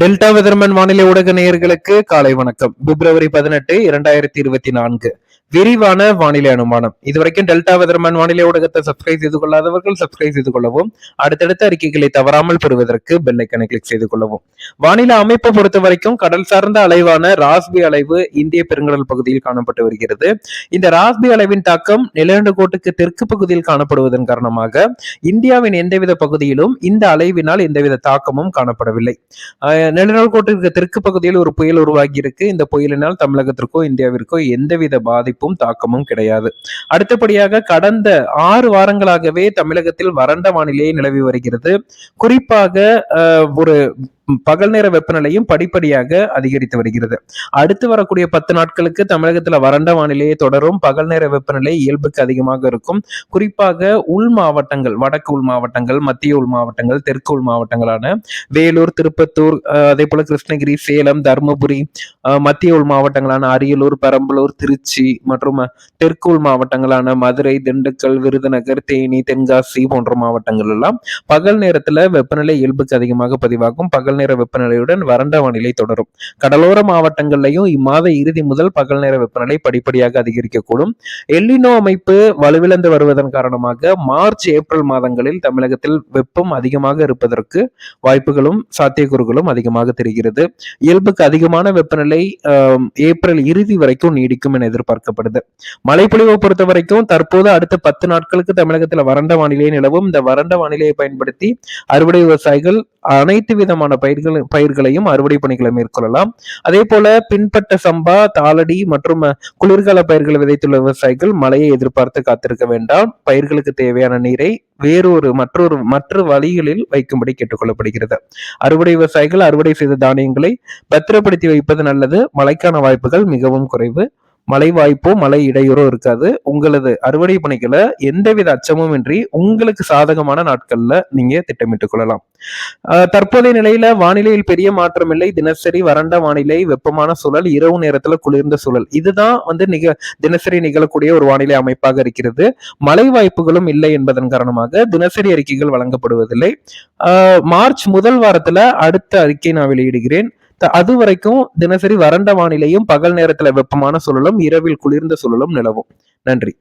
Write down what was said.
Delta weatherman வானிலை ஊடக நேயர்களுக்கு காலை வணக்கம். பிப்ரவரி பதினெட்டு இரண்டாயிரத்தி இருபத்தி நான்கு. விரிவான வானிலை அனுமானம். இதுவரைக்கும் டெல்டா வெதர்மன் வானிலை ஊடகத்தை சப்ஸ்கிரைப் செய்து கொள்ளாதவர்கள் சப்ஸ்கிரைப் செய்து கொள்ளவும் அடுத்தடுத்த அறிக்கைகளை தவறாமல் பெறுவதற்கு பெல்லைக்கனை கிளிக் செய்து கொள்ளவும். வானிலை அமைப்பை பொறுத்த வரைக்கும் கடல் சார்ந்த அலைவான ராஸ்பி அலைவு இந்திய பெருங்கடல் பகுதியில் காணப்பட்டு வருகிறது. இந்த ராஸ்பி அலைவின் தாக்கம் நிலநடுக்கோட்டுக்கு தெற்கு பகுதியில் காணப்படுவதன் காரணமாக இந்தியாவின் எந்தவித பகுதியிலும் இந்த அலைவினால் எந்தவித தாக்கமும் காணப்படவில்லை. நிலநடுக்கோட்டிற்கு தெற்கு பகுதியில் ஒரு புயல் உருவாகி இருக்கு இந்த புயலினால் தமிழகத்திற்கோ இந்தியாவிற்கோ எந்தவித பாதிப்பும் தாக்கமும் கிடையாது. அடுத்தபடியாக கடந்த ஆறு வாரங்களாகவே தமிழகத்தில் வறண்ட வானிலையை நிலவி வருகிறது. குறிப்பாக ஒரு பகல் நேர வெப்பநிலையும் படிப்படியாக அதிகரித்து வருகிறது. அடுத்து வரக்கூடிய பத்து நாட்களுக்கு தமிழகத்துல வறண்ட வானிலையை தொடரும். பகல் நேர வெப்பநிலை இயல்புக்கு அதிகமாக இருக்கும். குறிப்பாக உள் மாவட்டங்கள் வடக்கு உள் மாவட்டங்கள் மத்திய உள் மாவட்டங்கள் தெற்கு உள் மாவட்டங்களான வேலூர் திருப்பத்தூர் அதே போல கிருஷ்ணகிரி சேலம் தருமபுரி மத்திய உள் மாவட்டங்களான அரியலூர் பெரம்பலூர் திருச்சி மற்றும் தெற்கு உள் மாவட்டங்களான மதுரை திண்டுக்கல் விருதுநகர் தேனி தென்காசி போன்ற மாவட்டங்கள் எல்லாம் பகல் நேரத்துல வெப்பநிலை இயல்புக்கு அதிகமாக பதிவாகும். பகல் நேர வெப்பநிலையுடன் வறண்ட வானிலை தொடரும். கடலோர மாவட்டங்கள்லையும் இம்மாத இறுதி முதல் பகல் நேர வெப்பநிலை படிப்படியாக அதிகரிக்கக்கூடும். எல்லினோ அமைப்பு வலுவிழந்து வருவதன் காரணமாக மார்ச் ஏப்ரல் மாதங்களில் தமிழகத்தில் வெப்பம் அதிகமாக இருப்பதற்கு வாய்ப்புகளும் சாத்தியக்கூறுகளும் அதிகமாக தெரிகிறது. இயல்புக்கு அதிகமான வெப்பநிலை ஏப்ரல் இறுதி வரைக்கும் நீடிக்கும் என எதிர்பார்க்கப்படுது. மழைப்பொழிவை பொறுத்த வரைக்கும் தற்போது அடுத்த பத்து நாட்களுக்கு தமிழகத்தில் வறண்ட வானிலை நிலவும். இந்த வறண்ட வானிலையை பயன்படுத்தி அறுவடை விவசாயிகள் அனைத்து விதமான பயிர்கள் பயிர்களையும் அறுவடை பணிகளை மேற்கொள்ளலாம். அதே போல பின்பட்ட சம்பா தாளடி மற்றும் குளிர்கால பயிர்களை விதைத்துள்ள விவசாயிகள் மழையை எதிர்பார்த்து காத்திருக்க வேண்டாம். பயிர்களுக்கு தேவையான நீரை வேறொரு மற்றொரு மற்ற வழிகளில் வைக்கும்படி கேட்டுக்கொள்ளப்படுகிறது. அறுவடை விவசாயிகள் அறுவடை செய்த தானியங்களை பத்திரப்படுத்தி வைப்பது நல்லது. மழைக்கான வாய்ப்புகள் மிகவும் குறைவு. மழை வாய்ப்போ மழை இடையூறோ இருக்காது. உங்களது அறுவடை பணிகளை எந்தவித அச்சமும் இன்றி உங்களுக்கு சாதகமான நாட்கள்ல நீங்க திட்டமிட்டுக் கொள்ளலாம். தற்போதைய நிலையில வானிலையில் பெரிய மாற்றம் இல்லை தினசரி வறண்ட வானிலை வெப்பமான சூழல் இரவு நேரத்துல குளிர்ந்த சூழல். இதுதான் வந்து நிக தினசரி நிகழக்கூடிய ஒரு வானிலை அமைப்பாக இருக்கிறது. மழை வாய்ப்புகளும் இல்லை என்பதன் காரணமாக தினசரி அறிக்கைகள் வழங்கப்படுவதில்லை. மார்ச் முதல் வாரத்துல அடுத்த அறிக்கை நான் வெளியிடுகிறேன். அது வரைக்கும் தினசரி வறண்ட வானிலையும் பகல் நேரத்துல வெப்பமான சூழலும் இரவில் குளிர்ந்த சூழலும் நிலவும். நன்றி.